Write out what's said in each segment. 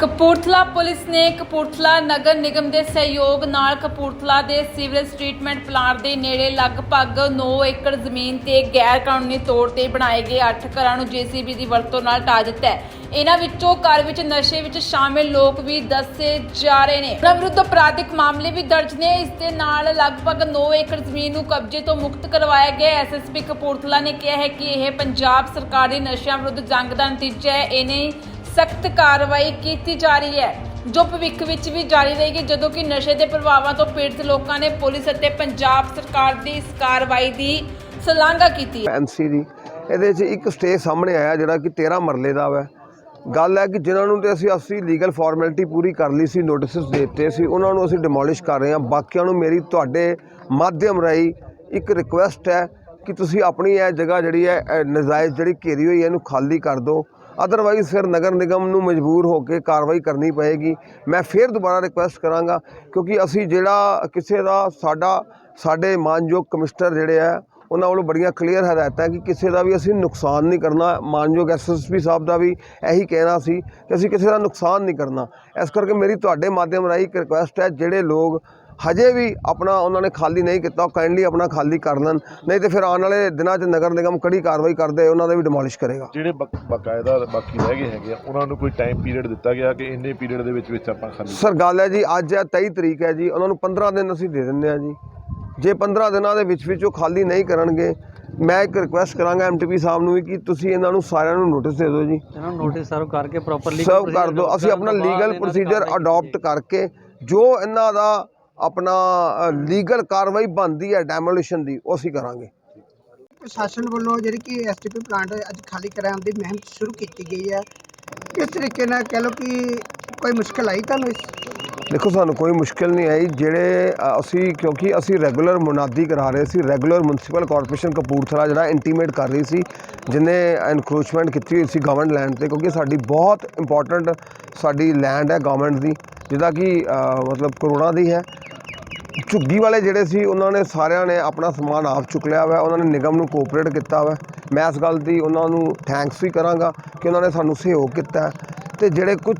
Kapurthala police ਨੇ ਕਪੂਰਥਲਾ ਨਗਰ ਨਿਗਮ ਦੇ ਸਹਿਯੋਗ ਨਾਲ ਕਪੂਰਥਲਾ ਦੇ ਸੀਵਰੇਜ ਟ੍ਰੀਟਮੈਂਟ ਪਲਾਂਟ ਦੇ ਨੇੜੇ ਲਗਭਗ 9 ਏਕੜ ਜ਼ਮੀਨ ਤੇ ਗੈਰ ਕਾਨੂੰਨੀ ਤੌਰ ਤੇ ਬਣਾਏ ਗਏ 8 ਘਰਾਂ ਨੂੰ ਜੀਸੀਬੀ ਦੀ ਵਰਤੋਂ ਨਾਲ ਢਾਹ ਦਿੱਤਾ ਹੈ। ਇਹਨਾਂ ਵਿੱਚੋਂ ਘਰ ਵਿੱਚ ਨਸ਼ੇ ਵਿੱਚ ਸ਼ਾਮਿਲ ਲੋਕ ਵੀ ਦੱਸੇ ਜਾ ਰਹੇ ਨੇ। ਉਹਨਾਂ ਵਿਰੁੱਧ ਅਪਰਾਧਿਕ ਮਾਮਲੇ ਵੀ ਦਰਜ ਨੇ। ਇਸ ਦੇ ਨਾਲ ਲਗਭਗ 9 ਏਕੜ ਜ਼ਮੀਨ ਨੂੰ ਕਬਜ਼ੇ ਤੋਂ ਮੁਕਤ ਕਰਵਾਇਆ ਗਿਆ। ਐਸਐਸਪੀ ਕਪੂਰਥਲਾ ਨੇ ਕਿਹਾ ਹੈ ਕਿ ਇਹ ਪੰਜਾਬ ਸਰਕਾਰ ਦੀ ਨਸ਼ਿਆਂ ਵਿਰੁੱਧ ਜੰਗ ਦਾ ਨਤੀਜਾ ਹੈ। ਇਹਨੇ ਸਖਤ ਕਾਰਵਾਈ ਕੀਤੀ ਜਾ ਰਹੀ ਹੈ, ਜੋ ਭਵਿੱਖ ਵਿੱਚ ਵੀ ਜਾਰੀ ਰਹੇਗੀ, ਜਦੋਂ ਕਿ ਨਸ਼ੇ ਦੇ ਪ੍ਰਭਾਵਾਂ ਤੋਂ ਪੀੜਤ ਲੋਕਾਂ ਨੇ ਪੁਲਿਸ ਅਤੇ ਪੰਜਾਬ ਸਰਕਾਰ ਦੀ ਇਸ ਕਾਰਵਾਈ ਦੀ ਸ਼ਲਾਘਾ ਕੀਤੀ ਹੈ। ਐਮਸੀ ਦੀ। ਇਹਦੇ 'ਚ ਇੱਕ ਸਟੇ ਸਾਹਮਣੇ ਆਇਆ, ਜਿਹੜਾ ਕਿ 13 ਮਰਲੇ ਦਾ ਵਾ। ਗੱਲ ਹੈ ਕਿ ਜਿਨ੍ਹਾਂ ਨੂੰ ਤੇ ਅਸੀਂ ਅਸੀਂ ਲੀਗਲ ਫਾਰਮੈਲਿਟੀ ਪੂਰੀ ਕਰ ਲਈ ਸੀ ਨੋਟਿਸਸ ਦੇ ਦਿੱਤੇ ਸੀ, ਉਹਨਾਂ ਨੂੰ ਅਸੀਂ ਡਿਮੋਲਿਸ਼ ਕਰ ਰਹੇ ਹਾਂ। ਬਾਕੀਆਂ ਨੂੰ ਮੇਰੀ ਤੁਹਾਡੇ ਮਾਧਿਅਮ ਰਾਹੀਂ ਇੱਕ ਰਿਕੁਐਸਟ ਹੈ ਕਿ ਤੁਸੀਂ ਆਪਣੀ ਇਹ ਜਗ੍ਹਾ ਜਿਹੜੀ ਹੈ, ਇਹ ਨਜਾਇਜ਼ ਜਿਹੜੀ ਘੇਰੀ ਹੋਈ ਹੈ, ਇਹਨੂੰ ਖਾਲੀ ਕਰ ਦਿਓ। ਅਦਰਵਾਈਜ਼ ਫਿਰ ਨਗਰ ਨਿਗਮ ਨੂੰ ਮਜਬੂਰ ਹੋ ਕੇ ਕਾਰਵਾਈ ਕਰਨੀ ਪਏਗੀ। ਮੈਂ ਫਿਰ ਦੁਬਾਰਾ ਰਿਕੁਐਸਟ ਕਰਾਂਗਾ, ਕਿਉਂਕਿ ਅਸੀਂ ਜਿਹੜਾ ਕਿਸੇ ਦਾ ਸਾਡਾ, ਸਾਡੇ ਮਾਨਯੋਗ ਕਮਿਸ਼ਨਰ ਜਿਹੜੇ ਆ, ਉਹਨਾਂ ਵੱਲੋਂ ਬੜੀਆਂ ਕਲੀਅਰ ਹਦਾਇਤਾਂ ਕਿ ਕਿਸੇ ਦਾ ਵੀ ਅਸੀਂ ਨੁਕਸਾਨ ਨਹੀਂ ਕਰਨਾ। ਮਾਨਯੋਗ ਐਸਐਸਪੀ ਸਾਹਿਬ ਦਾ ਵੀ ਇਹੀ ਕਹਿਣਾ ਸੀ ਕਿ ਅਸੀਂ ਕਿਸੇ ਦਾ ਨੁਕਸਾਨ ਨਹੀਂ ਕਰਨਾ। ਇਸ ਕਰਕੇ ਮੇਰੀ ਤੁਹਾਡੇ ਮਾਧਿਅਮ ਰਾਹੀਂ ਇੱਕ ਰਿਕੁਐਸਟ ਹੈ, ਜਿਹੜੇ ਲੋਕ ਹਜੇ ਵੀ ਆਪਣਾ ਉਹਨਾਂ ਨੇ ਖਾਲੀ ਨਹੀਂ ਕੀਤਾ ਉਹ ਕਾਈਂਡਲੀ ਆਪਣਾ ਖਾਲੀ ਕਰ ਲੈਣ ਨਹੀਂ ਤੇ ਫਿਰ ਆਉਣ ਵਾਲੇ ਦਿਨਾਂ 'ਚ ਨਗਰ ਨਿਗਮ ਕੜੀ ਕਾਰਵਾਈ ਕਰਦੇ ਉਹਨਾਂ ਦਾ ਵੀ ਡਿਮੋਲਿਸ਼ ਕਰੇਗਾ। ਜਿਹੜੇ ਬਕ- ਬਕਾਇਦਾ ਬਾਕੀ ਰਹਿ ਗਏ ਹੈਗੇ ਆ ਉਹਨਾਂ ਨੂੰ ਕੋਈ ਟਾਈਮ ਪੀਰੀਅਡ ਦਿੱਤਾ ਗਿਆ ਕਿ ਇੰਨੇ ਪੀਰੀਅਡ ਦੇ ਵਿੱਚ ਵਿੱਚ ਆਪਾਂ ਖਾਲੀ ਸਰ ਗੱਲ ਹੈ ਜੀ ਅੱਜ ਹੈ 23 ਤਰੀਕ ਹੈ ਜੀ ਉਹਨਾਂ ਨੂੰ 15 ਦਿਨ ਅਸੀਂ ਦੇ ਦਿੰਦੇ ਆ ਜੀ। ਜੇ 15 ਦਿਨਾਂ ਦੇ ਵਿੱਚ ਵਿੱਚ ਉਹ ਖਾਲੀ ਨਹੀਂ ਕਰਨਗੇ ਮੈਂ ਇੱਕ ਰਿਕੁਐਸਟ ਕਰਾਂਗਾ ਐਮਟੀਪੀ ਸਾਹਿਬ ਨੂੰ ਵੀ ਕਿ ਤੁਸੀਂ ਇਹਨਾਂ ਨੂੰ ਸਾਰਿਆਂ ਨੂੰ ਨੋਟਿਸ ਦੇ ਦਿਓ ਜੀ। ਇਹਨਾਂ ਨੂੰ ਨੋਟਿਸ ਸਰਵ ਕਰਕੇ ਪ੍ਰੋਪਰਲੀ ਸਰਵ ਕਰ ਦਿਓ। ਅਸੀਂ ਆਪਣਾ ਲੀਗਲ ਪ੍ਰੋਸੀਜਰ ਅਡਾਪਟ ਕਰਕੇ ਜੋ ਇਹਨਾਂ ਦਾ ਆਪਣਾ ਲੀਗਲ ਕਾਰਵਾਈ ਬਣਦੀ ਹੈ ਡੈਮੋਲੀਸ਼ਨ ਦੀ ਉਹ ਅਸੀਂ ਕਰਾਂਗੇ। ਪ੍ਰਸ਼ਾਸਨ ਵੱਲੋਂ ਜਿਹੜੀ ਕਿ ਐਸਟੀਪੀ ਪਲਾਂਟ ਅੱਜ ਖਾਲੀ ਕਰਾਉਣ ਦੀ ਮੁਹਿੰਮ ਸ਼ੁਰੂ ਕੀਤੀ ਗਈ ਹੈ। ਕਿਸ ਤਰੀਕੇ ਨਾਲ ਕਹਿ ਲਓ ਕਿ ਕੋਈ ਮੁਸ਼ਕਲ ਆਈ ਤੁਹਾਨੂੰ ਇਸ? ਦੇਖੋ ਸਾਨੂੰ ਕੋਈ ਮੁਸ਼ਕਿਲ ਨਹੀਂ ਆਈ। ਜਿਹੜੇ ਅਸੀਂ ਕਿਉਂਕਿ ਅਸੀਂ ਰੈਗੂਲਰ ਮੁਨਾਦੀ ਕਰਾ ਰਹੇ ਸੀ ਰੈਗੂਲਰ ਮਿਊਨਿਸਪਲ ਕਾਰਪੋਰੇਸ਼ਨ ਕਪੂਰਥਲਾ ਜਿਹੜਾ ਇੰਟੀਮੇਟ ਕਰ ਰਹੀ ਸੀ ਜਿਨੇ ਐਨਕਰੋਚਮੈਂਟ ਕੀਤੀ ਹੋਈ ਸੀ ਗਵਰਨਮੈਂਟ ਲੈਂਡ ਤੇ ਕਿਉਂਕਿ ਸਾਡੀ ਬਹੁਤ ਇੰਪੋਰਟੈਂਟ ਸਾਡੀ ਲੈਂਡ ਹੈ ਗਵਰਨਮੈਂਟ ਦੀ ਜਿਹਦਾ ਕਿ ਮਤਲਬ ਕਰੋੜਾਂ ਦੀ ਹੈ। ਝੁੱਗੀ ਵਾਲੇ ਜਿਹੜੇ ਸੀ ਉਹਨਾਂ ਨੇ ਸਾਰਿਆਂ ਨੇ ਆਪਣਾ ਸਮਾਨ ਆਪ ਚੁੱਕ ਲਿਆ ਵਾ ਉਹਨਾਂ ਨੇ ਨਿਗਮ ਨੂੰ ਕੋਆਪਰੇਟ ਕੀਤਾ ਵਾ। ਮੈਂ ਇਸ ਗੱਲ ਦੀ ਉਹਨਾਂ ਨੂੰ ਥੈਂਕਸ ਵੀ ਕਰਾਂਗਾ ਕਿ ਉਹਨਾਂ ਨੇ ਸਾਨੂੰ ਸਹਿਯੋਗ ਕੀਤਾ। ਤੇ ਜਿਹੜੇ ਕੁਝ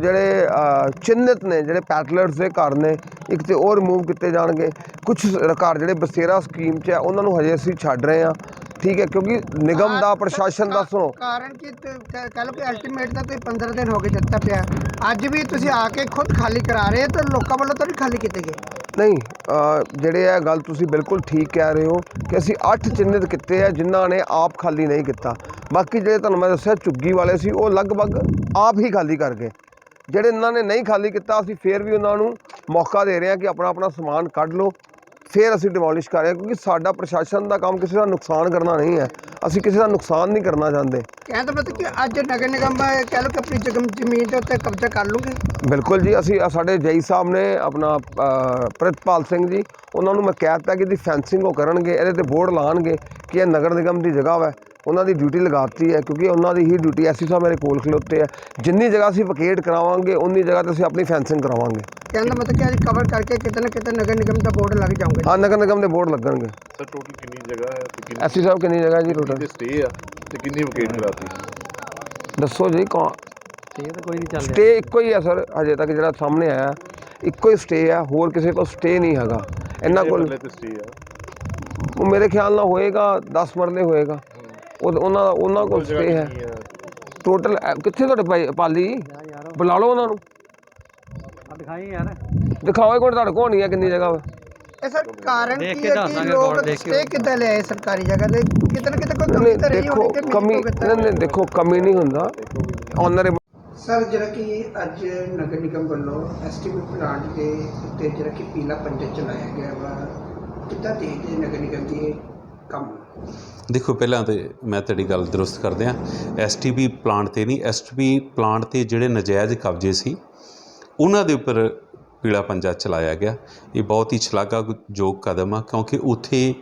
ਜਿਹੜੇ ਅ, ਚਿੰਨ੍ਹਿਤ ਨੇ ਜਿਹੜੇ ਪੈਟਲਰਸ ਦੇ ਘਰ ਨੇ ਇੱਕ ਤੇ ਉਹ ਰਿਮੂਵ ਕੀਤੇ ਜਾਣਗੇ। ਕੁਝ ਘਰ ਜਿਹੜੇ ਬਸੇਰਾ ਸਕੀਮ 'ਚ ਹੈ ਉਹਨਾਂ ਨੂੰ ਹਜੇ ਅਸੀਂ ਛੱਡ ਰਹੇ ਹਾਂ। ਠੀਕ ਹੈ ਕਿਉਂਕਿ ਨਿਗਮ ਦਾ ਪ੍ਰਸ਼ਾਸਨ ਦਾ ਸੁਣੋ। ਕਾਰਨ ਕਿ ਤੇ ਲਓ ਕਿ ਅਲਟੀਮੇਟ ਤਾਂ ਤੁਸੀਂ 15 ਦਿਨ ਹੋ ਗਏ ਦਿੱਤਾ ਪਿਆ। ਅੱਜ ਵੀ ਤੁਸੀਂ ਆ ਕੇ ਖੁਦ ਖਾਲੀ ਕਰਾ ਰਹੇ ਹੋ ਤਾਂ ਲੋਕਾਂ ਵੱਲੋਂ ਤਾਂ ਨਹੀਂ ਖਾਲੀ ਕੀਤੇ ਗਏ। ਨਹੀਂ ਜਿਹੜੇ ਆ ਗੱਲ ਤੁਸੀਂ ਬਿਲਕੁਲ ਠੀਕ ਕਹਿ ਰਹੇ ਹੋ ਕਿ ਅਸੀਂ 8 ਚਿੰਨ੍ਹਿਤ ਕੀਤੇ ਆ, ਜਿਨ੍ਹਾਂ ਨੇ ਆਪ ਖਾਲੀ ਨਹੀਂ ਕੀਤਾ। ਬਾਕੀ ਜਿਹੜੇ ਤੁਹਾਨੂੰ ਮੈਂ ਦੱਸਿਆ, ਝੁੱਗੀ ਵਾਲੇ ਸੀ, ਉਹ ਲਗਭਗ ਆਪ ਹੀ ਖਾਲੀ ਕਰ ਗਏ। ਜਿਹੜੇ ਇਹਨਾਂ ਨੇ ਨਹੀਂ ਖਾਲੀ ਕੀਤਾ, ਅਸੀਂ ਫੇਰ ਵੀ ਉਹਨਾਂ ਨੂੰ ਮੌਕਾ ਦੇ ਰਹੇ ਹਾਂ ਕਿ ਆਪਣਾ ਆਪਣਾ ਸਮਾਨ ਕੱਢ ਲਓ। ਫੇਰ ਅਸੀਂ ਡਿਮੋਲਿਸ਼ ਕਰ ਰਹੇ ਹਾਂ ਕਿਉਂਕਿ ਸਾਡਾ ਪ੍ਰਸ਼ਾਸਨ ਦਾ ਕੰਮ ਕਿਸੇ ਦਾ ਨੁਕਸਾਨ ਕਰਨਾ ਨਹੀਂ ਹੈ। ਅਸੀਂ ਕਿਸੇ ਦਾ ਨੁਕਸਾਨ ਨਹੀਂ ਕਰਨਾ ਚਾਹੁੰਦੇ। ਕਹਿਣ ਦਾ ਮਤਲਬ ਕਿ ਅੱਜ ਨਗਰ ਨਿਗਮ ਕਹਿ ਲਓ ਕਿ ਆਪਣੀ ਜਗਮ ਜ਼ਮੀਨ ਦੇ ਉੱਤੇ ਕਬਜ਼ਾ ਕਰ ਲੂਗੇ? ਬਿਲਕੁਲ ਜੀ ਅਸੀਂ ਸਾਡੇ ਜਈ ਸਾਹਿਬ ਨੇ ਆਪਣਾ ਪ੍ਰਿਤਪਾਲ ਸਿੰਘ ਜੀ ਉਹਨਾਂ ਨੂੰ ਮੈਂ ਕਹਿ ਦਿੱਤਾ ਕਿ ਇਹਦੀ ਫੈਂਸਿੰਗ ਉਹ ਕਰਨਗੇ ਇਹਦੇ ਤੇ ਬੋਰਡ ਲਾਣਗੇ ਕਿ ਇਹ ਨਗਰ ਨਿਗਮ ਦੀ ਜਗ੍ਹਾ ਵਾ। ਉਹਨਾਂ ਦੀ ਡਿਊਟੀ ਲਗਾਤੀ ਹੈ ਕਿਉਂਕਿ ਉਹਨਾਂ ਦੀ ਹੀ ਡਿਊਟੀ ਐਸੀ ਸਾਹਿਬ ਮੇਰੇ ਕੋਲ ਖਲੋਤੇ ਆ। ਜਿੰਨੀ ਜਗ੍ਹਾ ਅਸੀਂ ਵਕੇਟ ਕਰਾਵਾਂਗੇ ਉਨੀ ਜਗ੍ਹਾ ਤੇ ਅਸੀਂ ਆਪਣੀ ਫੈਂਸਿੰਗ ਕਰਾਵਾਂਗੇ। ਕਹਿਣ ਦਾ ਮਤਲਬ ਕਿ ਅੱਜ ਕਵਰ ਕਰਕੇ ਕਿਤੇ ਨਾ ਕਿਤੇ ਨਗਰ ਨਿਗਮ ਦਾ ਬੋਰਡ ਲੱਗ ਜਾਊਗਾ ਹਾਂ ਨਗਰ ਨਿਗਮ ਦੇ ਬੋਰਡ ਲੱਗਣਗੇ। ਸਰ ਟੋਟਲ ਕਿੰਨੀ ਜਗ੍ਹਾ ਹੈ ਤੇ ਕਿੰਨੀ ਐਸੀ ਸਾਹਿਬ ਕਿੰਨੀ ਜਗ੍ਹਾ ਜੀ ਟੋਟਲ ਸਟੇ ਆ ਤੇ ਕਿੰਨੀ ਵਕੇਟ ਕਰਾਤੀ? ਦੱਸੋ ਜੀ ਕੌਣ? ਇਹ ਤਾਂ ਕੋਈ ਨਹੀਂ ਚੱਲ ਰਿਹਾ। ਸਟੇ ਇੱਕੋ ਹੀ ਹੈ ਸਰ ਹਜੇ ਤੱਕ ਜਿਹੜਾ ਸਾਹਮਣੇ ਆਇਆ। ਇੱਕੋ ਹੀ ਸਟੇ ਹੈ ਹੋਰ ਕਿਸੇ ਕੋਲ ਸਟੇ ਨਹੀਂ ਹੈਗਾ। ਇਹਨਾਂ ਕੋਲ ਤੇ ਸਟੇ ਆ? ਉਹ ਮੇਰੇ ਖਿਆਲ ਨਾਲ ਹੋਏਗਾ 10 ਮਰਲੇ ਹੋਏਗਾ। ਉਹ ਉਹਨਾਂ ਦਾ ਉਹਨਾਂ ਕੋਲ ਸਟੇ ਹੈ? ਟੋਟਲ ਕਿੱਥੇ ਤੁਹਾਡੇ ਭਾਈ- ਪਾਲੀ? ਬੁਲਾ ਲਓ ਉਹਨਾਂ ਨੂੰ। ਆ ਦਿਖਾਈ ਯਾਰ। ਦਿਖਾਓ ਇੱਕ ਮਿੰਟ ਤੁਹਾਡੇ ਕੋਲ ਨਹੀਂ ਹੈ ਕਿੰਨੀ ਜਗ੍ਹਾ ਵਾ। ਇਹ ਸਰ ਕਾਰਨ ਦੇਖ ਕੀ ਕੇ ਹੈ ਦੱਸ ਕਿ ਦਾਂਗੇ ਲੋਕ board ਦੇਖ ਕੇ। ਸਟੇ ਕਿੱਦਾਂ ਲਿਆਏ ਸਰਕਾਰੀ ਜਗ੍ਹਾ ਤੇ? ਕਿਤੇ ਨਾ ਕਿਤੇ ਕੋਈ ਕਮੀ ਨਹੀਂ ਤਾਂ ਰਹੀ ਦੇਖੋ ਹੋਣੀ ਕਿ ਕਮੀ ਨਹੀਂ ਨਹੀਂ ਦੇਖੋ ਕਮੀ ਨਹੀਂ ਹੁੰਦਾ। ਆਨਰੇਬਲ ਸਰ ਜਿਹੜਾ ਕਿ ਅੱਜ ਨਗਰ ਨਿਗਮ ਵੱਲੋਂ ਐਸਟੀਵੀ ਪਲਾਂਟ ਦੇ ਉੱਤੇ ਜਿਹੜਾ ਕਿ ਪੀਲਾ ਪੰਜਾ ਚਲਾਇਆ ਗਿਆ ਵਾ ਕਿੱਦਾਂ ਦੇਖਦੇ ਨਗਰ ਨਿਗਮ ਦੀ ਇਹ ਕੰਮ? ਦੇਖੋ, ਪਹਿਲਾਂ ਤੇ ਮੈਂ ਤੁਹਾਡੀ ਗੱਲ ਦਰੁਸਤ ਕਰਦਿਆਂ ਐਸਟੀਪੀ ਪਲਾਂਟ ਤੇ ਨਹੀਂ ਐਸਟੀਪੀ ਪਲਾਂਟ ਤੇ ਜਿਹੜੇ ਨਜਾਇਜ਼ ਕਬਜ਼ੇ ਸੀ, ਉਹਨਾਂ ਦੇ ਉੱਪਰ ਪੀਲਾ ਪੰਜਾ ਚਲਾਇਆ ਗਿਆ। ਇਹ ਬਹੁਤ ਹੀ ਸ਼ਲਾਘਾਯੋਗ ਕਦਮ ਆ, ਕਿਉਂਕਿ ਉੱਥੇ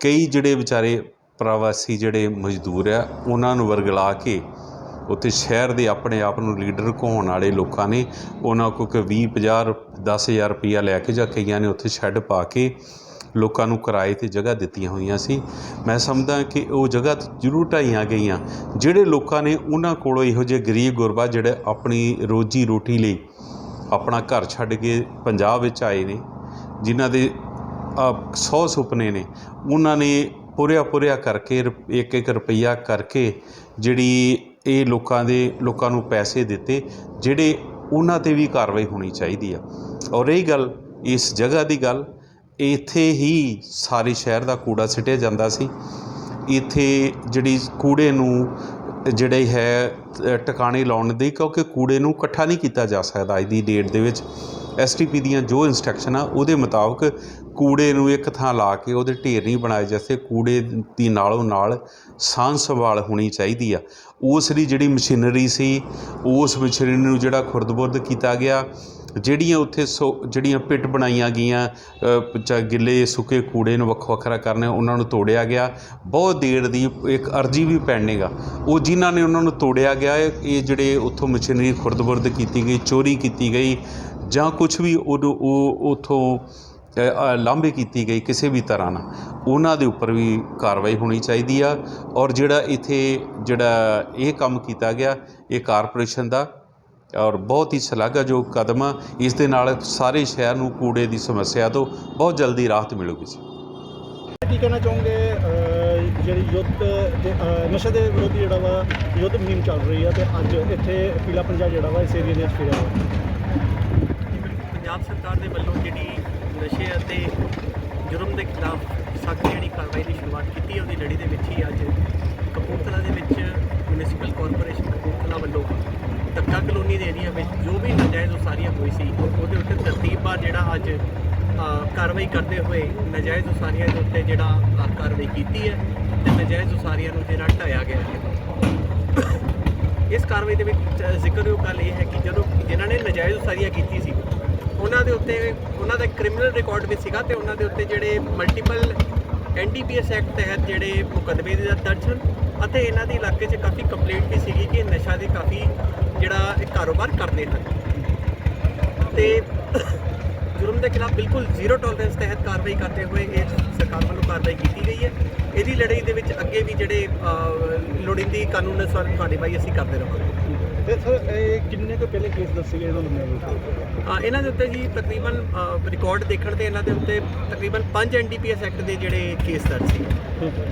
ਕਈ ਜਿਹੜੇ ਵਿਚਾਰੇ ਪ੍ਰਵਾਸੀ ਜਿਹੜੇ ਮਜ਼ਦੂਰ ਆ, ਉਹਨਾਂ ਨੂੰ ਵਰਗਲਾ ਕੇ ਉੱਥੇ ਸ਼ਹਿਰ ਦੇ ਆਪਣੇ ਆਪ ਨੂੰ ਲੀਡਰ ਕਹਾਉਣ ਵਾਲੇ ਲੋਕਾਂ ਨੇ ਉਹਨਾਂ ਕੋਲ ਕਿ 20 50 10000 ਰੁਪਈਆ ਲੈ ਕੇ ਜਾਂ ਕਈਆਂ ਨੇ ਉੱਥੇ ਸ਼ੈੱਡ ਪਾ ਕੇ ਲੋਕਾਂ ਨੂੰ ਕਿਰਾਏ ਤੇ ਜਗ੍ਹਾ ਦਿੱਤੀਆਂ ਹੋਈਆਂ ਸੀ। ਮੈਂ ਸਮਝਦਾ ਕਿ ਉਹ ਜਗ੍ਹਾ ਜ਼ਰੂਰ ਢਾਈਆਂ ਗਈਆਂ। ਜਿਹੜੇ ਲੋਕਾਂ ਨੇ ਉਹਨਾਂ ਕੋਲੋਂ ਇਹੋ ਜਿਹੇ ਗਰੀਬ ਗੁਰਬਾ ਜਿਹੜੇ ਆਪਣੀ ਰੋਜੀ ਰੋਟੀ ਲਈ ਆਪਣਾ ਘਰ ਛੱਡ ਕੇ ਪੰਜਾਬ ਵਿੱਚ ਆਏ ਨੇ, ਜਿਨ੍ਹਾਂ ਦੇ ਸੌ ਸੁਪਨੇ ਨੇ, ਉਹਨਾਂ ਨੇ ਪੁਰਿਆ ਪੁਰਿਆ ਕਰਕੇ ਰੁਪ- ਇੱਕ ਇੱਕ ਰੁਪਈਆ ਕਰਕੇ ਜਿਹੜੀ ਇਹ ਲੋਕਾਂ ਦੇ, ਲੋਕਾਂ ਨੂੰ ਪੈਸੇ ਦਿੱਤੇ, ਜਿਹੜੇ ਉਹਨਾਂ ਤੇ ਵੀ ਕਾਰਵਾਈ ਹੋਣੀ ਚਾਹੀਦੀ ਆ। ਔਰ ਰਹੀ ਗੱਲ ਇਸ ਜਗ੍ਹਾ ਦੀ ਗੱਲ ਇੱਥੇ ਹੀ ਸਾਰੇ ਸ਼ਹਿਰ ਦਾ ਕੂੜਾ ਸਿੱਟਿਆ ਜਾਂਦਾ ਸੀ। ਇੱਥੇ ਜਿਹੜੀ ਕੂੜੇ ਨੂੰ, ਜਿਹੜੇ ਹੈ ਟਿਕਾਣੇ ਲਾਉਣ ਦੀ, ਕਿਉਂਕਿ ਕੂੜੇ ਨੂੰ ਇਕੱਠਾ ਨਹੀਂ ਕੀਤਾ ਜਾ ਸਕਦਾ ਅੱਜ ਦੀ ਡੇਟ ਦੇ ਵਿੱਚ। ਐਸਟੀਪੀ ਦੀਆਂ ਜੋ ਇਨਸਟਰਕਸ਼ਨ ਆ, ਉਹਦੇ ਮੁਤਾਬਕ ਕੂੜੇ ਨੂੰ ਇੱਕ ਥਾਂ ਲਾ ਕੇ ਉਹਦੇ ਢੇਰ ਨਹੀਂ ਬਣਾਏ ਜਾਂਦੇ ਕੂੜੇ ਦੀ ਨਾਲੋਂ ਨਾਲ ਸਾਂਭ ਸੰਭਾਲ ਹੋਣੀ ਚਾਹੀਦੀ ਆ। ਉਸ ਦੀ ਜਿਹੜੀ ਮਸ਼ੀਨਰੀ ਸੀ, ਉਸ ਮਸ਼ੀਨਰੀ ਨੂੰ ਜਿਹੜਾ ਖੁਰਦ-ਬੁਰਦ ਕੀਤਾ ਗਿਆ। ਜਿਹੜੀਆਂ ਉੱਥੇ ਸੋ ਜਿਹੜੀਆਂ ਪਿੱਟ ਬਣਾਈਆਂ ਗਈਆਂ ਅ, ਚਾ ਗਿੱਲੇ ਸੁੱਕੇ ਕੂੜੇ ਨੂੰ ਵੱਖੋ ਵੱਖਰਾ ਕਰਨੇ ਉਹਨਾਂ ਨੂੰ ਤੋੜਿਆ ਗਿਆ। ਬਹੁਤ ਦੇਰ ਦੀ ਇੱਕ ਅਰਜੀ ਵੀ ਪੈਣੇਗਾ ਉਹ ਜਿਨ੍ਹਾਂ ਨੇ ਉਹਨਾਂ ਨੂੰ ਤੋੜਿਆ ਗਿਆ ਇਹ ਜਿਹੜੇ ਉੱਥੋਂ ਮਸ਼ੀਨਰੀ ਖੁਰਦ-ਬੁਰਦ ਕੀਤੀ ਗਈ ਚੋਰੀ ਕੀਤੀ ਗਈ ਜਾਂ ਕੁਝ ਵੀ ਉਦੋਂ ਉਹ ਉਥੋਂ ਲਾਂਭੇ ਕੀਤੀ ਗਈ ਕਿਸੇ ਵੀ ਤਰ੍ਹਾਂ ਨਾਲ ਉਹਨਾਂ ਦੇ ਉੱਪਰ ਵੀ ਕਾਰਵਾਈ ਹੋਣੀ ਚਾਹੀਦੀ ਆ। ਔਰ ਜਿਹੜਾ ਇੱਥੇ ਜਿਹੜਾ ਇਹ ਕੰਮ ਕੀਤਾ ਗਿਆ ਇਹ ਕਾਰਪੋਰੇਸ਼ਨ ਦਾ ਔਰ ਬਹੁਤ ਹੀ ਸ਼ਲਾਘਾਯੋਗ ਕਦਮ ਆ। ਇਸ ਦੇ ਨਾਲ ਸਾਰੇ ਸ਼ਹਿਰ ਨੂੰ ਕੂੜੇ ਦੀ ਸਮੱਸਿਆ ਤੋਂ ਬਹੁਤ ਜਲਦੀ ਰਾਹਤ ਮਿਲੂਗੀ ਜੀ। ਕੀ ਕਹਿਣਾ ਚਾਹੋਗੇ ਜਿਹੜੀ ਯੁੱਧ ਦੇ ਨਸ਼ੇ ਦੇ ਵਿਰੁੱਧ ਜਿਹੜਾ ਵਾ ਯੁੱਧ ਮੁਹਿੰਮ ਚੱਲ ਰਹੀ ਆ ਤੇ ਅੱਜ ਇੱਥੇ ਪੀਲਾ ਪੰਜਾ ਜਿਹੜਾ ਵਾ ਇਸ ਏਰੀਆ ਦੇ ਵਿੱਚ ਫਿਰਿਆ ਵਾ। ਪੰਜਾਬ ਸਰਕਾਰ ਦੇ ਵੱਲੋਂ ਜਿਹੜੀ ਨਸ਼ੇ ਅਤੇ ਜੁਰਮ ਦੇ ਖਿਲਾਫ ਸਖਤ ਜਿਹੜੀ ਕਾਰਵਾਈ ਦੀ ਸ਼ੁਰੂਆਤ ਕੀਤੀ ਹੈ ਉਹਦੀ ਲੜੀ ਦੇ ਵਿੱਚ ਹੀ ਅੱਜ ਕਪੂਰਥਲਾ ਦੇ ਵਿੱਚ ਮਿਊਨਿਸਪਲ ਕਾਰਪੋਰੇਸ਼ਨ ਕਪੂਰਥਲਾ ਵੱਲੋਂ ਧੱਕਾ ਕਲੋਨੀ ਦੇ ਏਰੀਆ ਵਿੱਚ। ਜੋ ਵੀ ਨਾਜਾਇਜ਼ ਉਸਾਰੀਆਂ ਹੋਈ ਸੀ ਉਹਦੇ ਉੱਤੇ ਤਰਤੀਬਵਾਰ ਜਿਹੜਾ ਅੱਜ ਕਾਰਵਾਈ ਕਰਦੇ ਹੋਏ ਨਾਜਾਇਜ਼ ਉਸਾਰੀਆਂ ਦੇ ਉੱਤੇ ਜਿਹੜਾ ਕਾਰਵਾਈ ਕੀਤੀ ਹੈ ਤੇ ਨਾਜਾਇਜ਼ ਉਸਾਰੀਆਂ ਨੂੰ ਜਿਹੜਾ ਢਾਇਆ ਗਿਆ ਹੈ। ਇਸ ਕਾਰਵਾਈ ਦੇ ਵਿੱਚ ਜ਼ਿਕਰਯੋਗ ਗੱਲ ਇਹ ਹੈ ਕਿ ਜਦੋਂ ਜਿਨ੍ਹਾਂ ਨੇ ਨਜਾਇਜ਼ ਉਸਾਰੀਆਂ ਕੀਤੀ ਸੀ, ਉਹਨਾਂ ਦੇ ਉੱਤੇ, ਉਹਨਾਂ ਦਾ ਕ੍ਰਿਮੀਨਲ ਰਿਕਾਰਡ ਵੀ ਸੀਗਾ ਤੇ ਉਹਨਾਂ ਦੇ ਉੱਤੇ ਜਿਹੜੇ ਮਲਟੀਪਲ ਐਨਡੀਪੀਐਸ ਐਕਟ ਤਹਿਤ ਜਿਹੜੇ ਮੁਕੱਦਮੇ ਦੇ ਦਰਜ ਹਨ ਅਤੇ ਇਹਨਾਂ ਦੇ ਇਲਾਕੇ 'ਚ ਕਾਫੀ ਕੰਪਲੇਂਟ ਵੀ ਸੀਗੀ ਕਿ ਨਸ਼ਾ ਦੇ ਕਾਫੀ ਜਿਹੜਾ ਇਹ ਕਾਰੋਬਾਰ ਕਰਦੇ ਹਨ। ਤੇ ਜੁਰਮ ਦੇ ਖਿਲਾਫ ਬਿਲਕੁਲ ਜ਼ੀਰੋ ਟੋਲਰੈਂਸ ਤਹਿਤ ਕਾਰਵਾਈ ਕਰਦੇ ਹੋਏ ਇਹ ਸਰਕਾਰ ਵੱਲੋਂ ਕਾਰਵਾਈ ਕੀਤੀ ਗਈ ਹੈ। ਇਹਦੀ ਲੜਾਈ ਦੇ ਵਿੱਚ ਅੱਗੇ ਵੀ ਜਿਹੜੇ ਲੋੜੀਂਦੀ ਕਾਨੂੰਨ ਅਨੁਸਾਰ ਕਾਰਵਾਈ ਅਸੀਂ ਕਰਦੇ ਰਹਾਂਗੇ। ਤੇ ਸਰ ਇਹ ਕਿੰਨੇ ਕੁ ਪਹਿਲੇ ਕੇਸ ਦੱਸੇ ਗਏ ਦੇ ਉੱਤੇ? ਅ, ਇਹਨਾਂ ਦੇ ਉੱਤੇ ਜੀ ਤਕਰੀਬਨ ਰਿਕਾਰਡ ਦੇਖਣ ਤੇ ਇਹਨਾਂ ਦੇ ਉੱਤੇ ਤਕਰੀਬਨ 5 ਐਨਡੀਪੀਐਸ ਐਕਟ ਦੇ ਜਿਹੜੇ ਕੇਸ ਦਰਜ ਸੀ।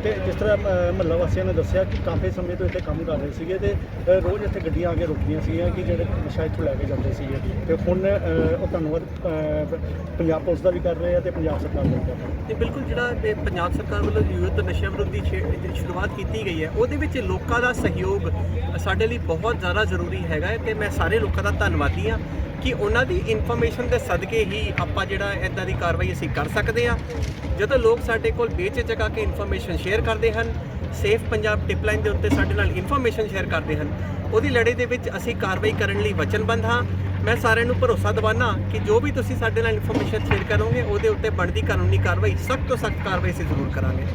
ਤੇ ਜਿਸ ਤਰ੍ਹਾਂ ਮਹੱਲਾ ਵਾਸੀਆਂ ਨੇ ਦੱਸਿਆ ਕਿ ਕਾਫੀ ਸਮੇਂ ਤੋਂ ਇੱਥੇ ਕੰਮ ਕਰ ਰਹੇ ਸੀਗੇ ਤੇ ਰੋਜ਼ ਇੱਥੇ ਗੱਡੀਆਂ ਆ ਕੇ ਰੁਕਦੀਆਂ ਸੀਗੀਆਂ ਕਿ ਜਿਹੜੇ ਨਸ਼ਾ ਇੱਥੋਂ ਲੈ ਕੇ ਜਾਂਦੇ ਸੀਗੇ। ਤੇ ਹੁਣ ਉਹ ਧੰਨਵਾਦ ਪੰਜਾਬ ਪੁਲਿਸ ਦਾ ਵੀ ਕਰ ਰਹੇ ਆ ਤੇ ਪੰਜਾਬ ਸਰਕਾਰ ਦਾ ਵੀ ਕਰ ਰਹੇ ਆ। ਤੇ ਬਿਲਕੁਲ ਜਿਹੜਾ ਪੰਜਾਬ ਸਰਕਾਰ ਵੱਲੋਂ ਯੁੱਧ ਨਸ਼ਾ ਵਿਰੁੱਧ ਸ਼ੁਰੂਆਤ ਕੀਤੀ ਗਈ ਹੈ ਉਹਦੇ ਵਿੱਚ ਲੋਕਾਂ ਦਾ ਸਹਿਯੋਗ ਸਾਡੇ ਲਈ ਬਹੁਤ ਜ਼ਿਆਦਾ ਜ਼ਰੂਰੀ ਜ਼ਰੂਰੀ ਹੈਗਾ ਹੈ ਤੇ ਮੈਂ ਸਾਰੇ ਲੋਕਾਂ ਦਾ ਧੰਨਵਾਦੀ ਹਾਂ ਕਿ ਉਹਨਾਂ ਦੀ ਇਨਫੋਰਮੇਸ਼ਨ ਦੇ ਸਦਕੇ ਹੀ ਆਪਾਂ ਜਿਹੜਾ ਇਦਾਂ ਦੀ ਕਾਰਵਾਈ ਅਸੀਂ ਕਰ ਸਕਦੇ ਹਾਂ। ਜਦੋਂ ਲੋਕ ਸਾਡੇ ਕੋਲ ਬੇਝਿਜਕ ਆ ਕੇ ਇਨਫੋਰਮੇਸ਼ਨ ਸ਼ੇਅਰ ਕਰਦੇ ਹਨ ਸੇਫ ਪੰਜਾਬ ਟਿਪਲਾਈਨ ਦੇ ਉੱਤੇ ਸਾਡੇ ਨਾਲ ਇਨਫੋਰਮੇਸ਼ਨ ਸ਼ੇਅਰ ਕਰਦੇ ਹਨ, ਉਹਦੀ ਲੜੇ ਦੇ ਵਿੱਚ ਅਸੀਂ ਕਾਰਵਾਈ ਕਰਨ ਲਈ ਵਚਨਬੱਧ ਹਾਂ। ਮੈਂ ਸਾਰਿਆਂ ਨੂੰ ਭਰੋਸਾ ਦਿਵਾਨਾ ਕਿ ਜੋ ਵੀ ਤੁਸੀਂ ਸਾਡੇ ਨਾਲ ਇਨਫੋਰਮੇਸ਼ਨ ਸ਼ੇਅਰ ਕਰੋਗੇ, ਉਹਦੇ ਉੱਤੇ ਬਣਦੀ ਕਾਨੂੰਨੀ ਕਾਰਵਾਈ ਸਖਤ ਤੋਂ ਸਖਤ ਕਾਰਵਾਈ ਅਸੀਂ ਜ਼ਰੂਰ ਕਰਾਂਗੇ।